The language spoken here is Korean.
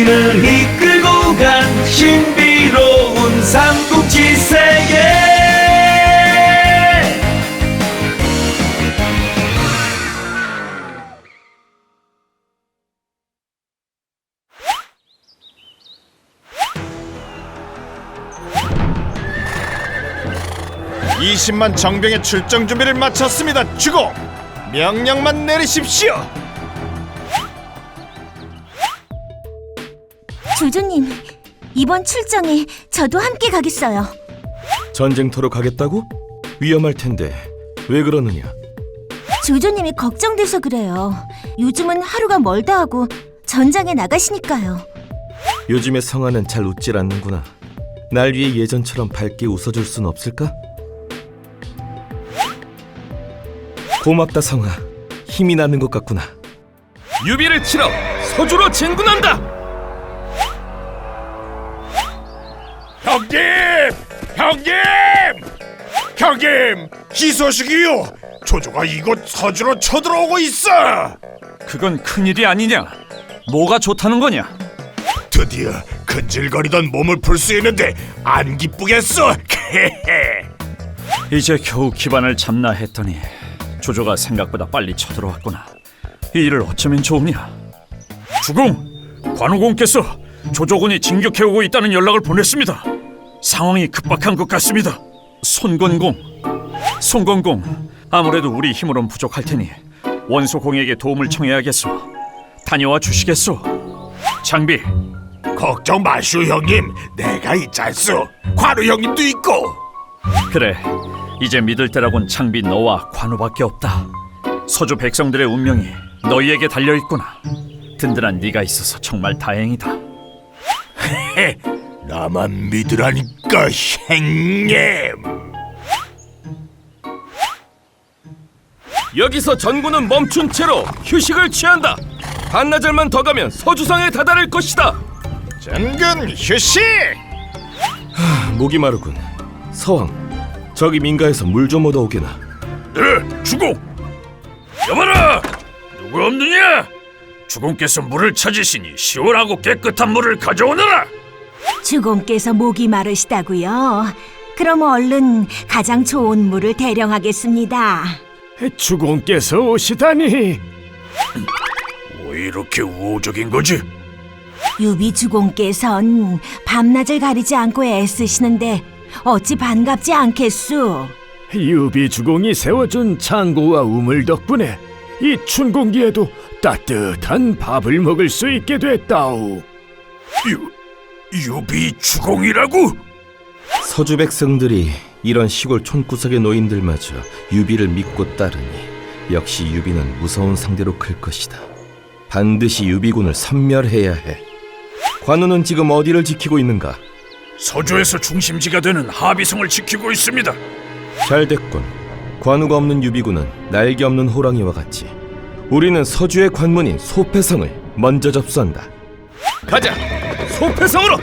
우리를 이끌고 간 신비로운 삼국지 세계 이 20만 정병의 출정 준비를 마쳤습니다. 주고 명령만 내리십시오. 조조님, 이번 출정에 저도 함께 가겠어요. 전쟁터로 가겠다고? 위험할 텐데 왜 그러느냐? 조조님이 걱정돼서 그래요. 요즘은 하루가 멀다 하고 전장에 나가시니까요. 요즘의 성아는 잘 웃질 않는구나. 날 위해 예전처럼 밝게 웃어줄 순 없을까? 고맙다 성아. 힘이 나는 것 같구나. 유비를 치러 서주로 진군한다. 형님! 형님! 형님! 희소식이요! 조조가 이곳 서주로 쳐들어오고 있어! 그건 큰일이 아니냐? 뭐가 좋다는 거냐? 드디어 근질거리던 몸을 풀 수 있는데 안 기쁘겠어! 이제 겨우 기반을 잡나 했더니 조조가 생각보다 빨리 쳐들어왔구나. 이 일을 어쩌면 좋으냐? 주공, 관우공께서 조조군이 진격해오고 있다는 연락을 보냈습니다. 상황이 급박한 것 같습니다. 손건공, 손건공, 아무래도 우리 힘으론 부족할 테니 원소공에게 도움을 청해야겠소. 다녀와 주시겠소. 장비, 걱정 마시오 형님 내가 있잖소 관우 형님도 있고 그래 이제 믿을 때라곤 창비 너와 관우밖에 없다 서주 백성들의 운명이 너희에게 달려 있구나 든든한 네가 있어서 정말 다행이다 나만 믿으라니까 형님 여기서 전군은 멈춘 채로 휴식을 취한다. 반나절만 더 가면 서주성에 다다를 것이다. 전근 휴식 목이 마르군. 서왕, 저기 민가에서 물 좀 얻어 오게나. 네 주공 여봐라 누구 없느냐 주공께서 물을 찾으시니 시원하고 깨끗한 물을 가져오너라 주공께서 목이 마르시다고요. 그럼 얼른 가장 좋은 물을 대령하겠습니다. 주공께서 오시다니 왜 이렇게 우호적인 거지? 유비 주공께선 밤낮을 가리지 않고 애쓰시는데 어찌 반갑지 않겠소? 유비 주공이 세워준 창고와 우물 덕분에 이 춘공기에도 따뜻한 밥을 먹을 수 있게 됐다오. 유, 유비 주공이라고? 서주 백성들이 이런 시골 촌구석의 노인들마저 유비를 믿고 따르니 역시 유비는 무서운 상대로 클 것이다. 반드시 유비군을 섬멸해야 해. 관우는 지금 어디를 지키고 있는가? 서주에서 중심지가 되는 하비성을 지키고 있습니다. 잘 됐군. 관우가 없는 유비군은 날개 없는 호랑이와 같지. 우리는 서주의 관문인 소패성을 먼저 접수한다. 가자. 소패성으로.